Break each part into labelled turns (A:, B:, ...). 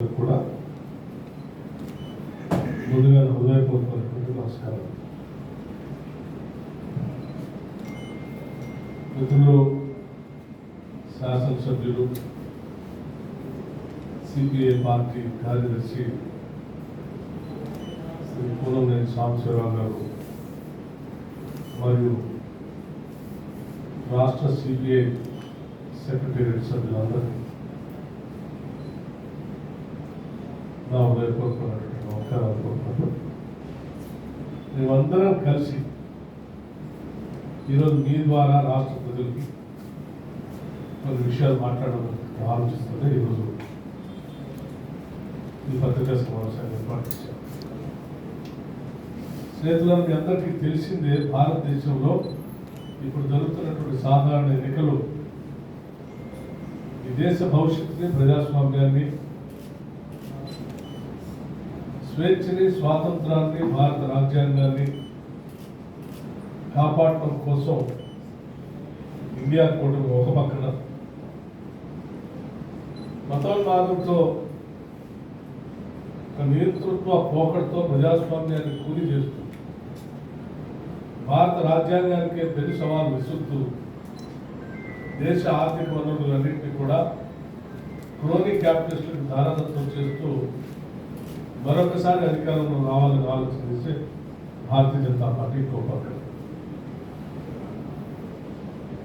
A: కూడా ముందుగా హృదయపూర్వక నమస్కారం మిత్రులు శాసనసభ్యులు సిపిఐ పార్టీ కార్యదర్శి శ్రీ పూలంనేని సాంబశివరావు గారు మరియు రాష్ట్ర సిపిఐ సెక్రటేరియట్ సభ్యులందరికీ నా హృదయపూర్వకమైనటువంటి నమస్కారాలు. కోరుకుంటూ మేమందరం కలిసి ఈరోజు మీ ద్వారా రాష్ట్ర ప్రజలకి కొన్ని విషయాలు మాట్లాడడం ఆలోచిస్తుంటే ఈరోజు ఈ పత్రికా సమావేశాన్ని ఏర్పాటు చేశాం. స్నేహితులను మీ అందరికీ తెలిసిందే భారతదేశంలో ఇప్పుడు జరుగుతున్నటువంటి సాధారణ ఎన్నికలు ఈ దేశ భవిష్యత్తుని ప్రజాస్వామ్యాన్ని స్వేచ్ఛని స్వాతంత్రాన్ని భారత రాజ్యాంగాన్ని కాపాడటం కోసం ఇండియా కూటమి ఒక పక్కన. మతోన్మాదంతో ఒక నియంతృత్వ పోకడతో ప్రజాస్వామ్యాన్ని కూలి చేస్తూ భారత రాజ్యాంగానికి పెను సవాలు విసురుతూ దేశ ఆర్థిక వనరులన్నింటినీ కూడా క్రోనీ క్యాపిటలిస్టులకు దారదత్తం చేస్తూ మరొకసారి అధికారంలో రావాలని ఆలోచన చేస్తే భారతీయ జనతా పార్టీ ఇంకో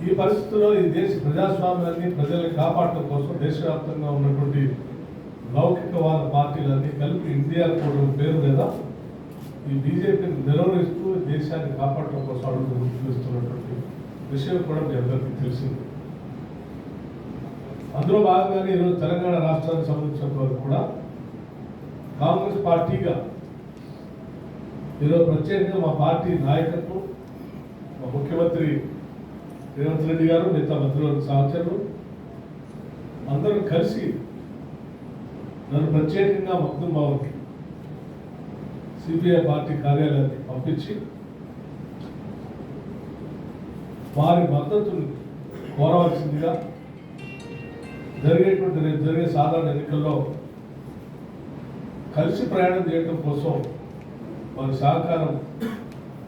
A: ఈ పరిస్థితుల్లో ఈ దేశ ప్రజాస్వామ్యాన్ని ప్రజల్ని కాపాడటం కోసం దేశవ్యాప్తంగా ఉన్నటువంటి లౌకికవాద పార్టీలన్నీ కలిపి ఇండియా కూడా పేరు మీద ఈ బీజేపీని నిర్వహిస్తూ దేశాన్ని కాపాడటం కోసం అడుగు ముందుకు విషయం కూడా మీ అందరికీ తెలిసింది. అందులో భాగంగానే ఈరోజు తెలంగాణ రాష్ట్రానికి సంబంధించినంత వరకు కూడా కాంగ్రెస్ పార్టీగా ఈరోజు ప్రత్యేకంగా మా పార్టీ నాయకత్వం మా ముఖ్యమంత్రి రేవంత్ రెడ్డి గారు మిగతా మంత్రులకు సహచరులు అందరూ కలిసి నన్ను ప్రత్యేకంగా మగ్దుం బాబుకి సిపిఐ పార్టీ కార్యాలయాన్ని పంపించి వారి మద్దతుని కోరవలసిందిగా జరిగేటువంటి రేపు జరిగే సాధారణ ఎన్నికల్లో కలిసి ప్రయాణం చేయడం కోసం వారి సహకారం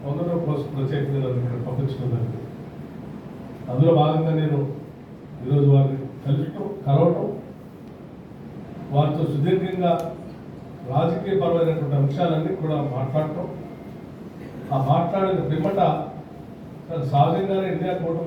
A: పొందడం కోసం ప్రత్యేకంగా నన్ను ఇక్కడ పంపించడం అందులో భాగంగా నేను ఈరోజు వారిని కలవటం కలవటం వారితో సుదీర్ఘంగా రాజకీయపరమైనటువంటి అంశాలన్నీ కూడా మాట్లాడటం. ఆ మాట్లాడిన పిమ్మట సహజంగానే ఇండియా కూటమి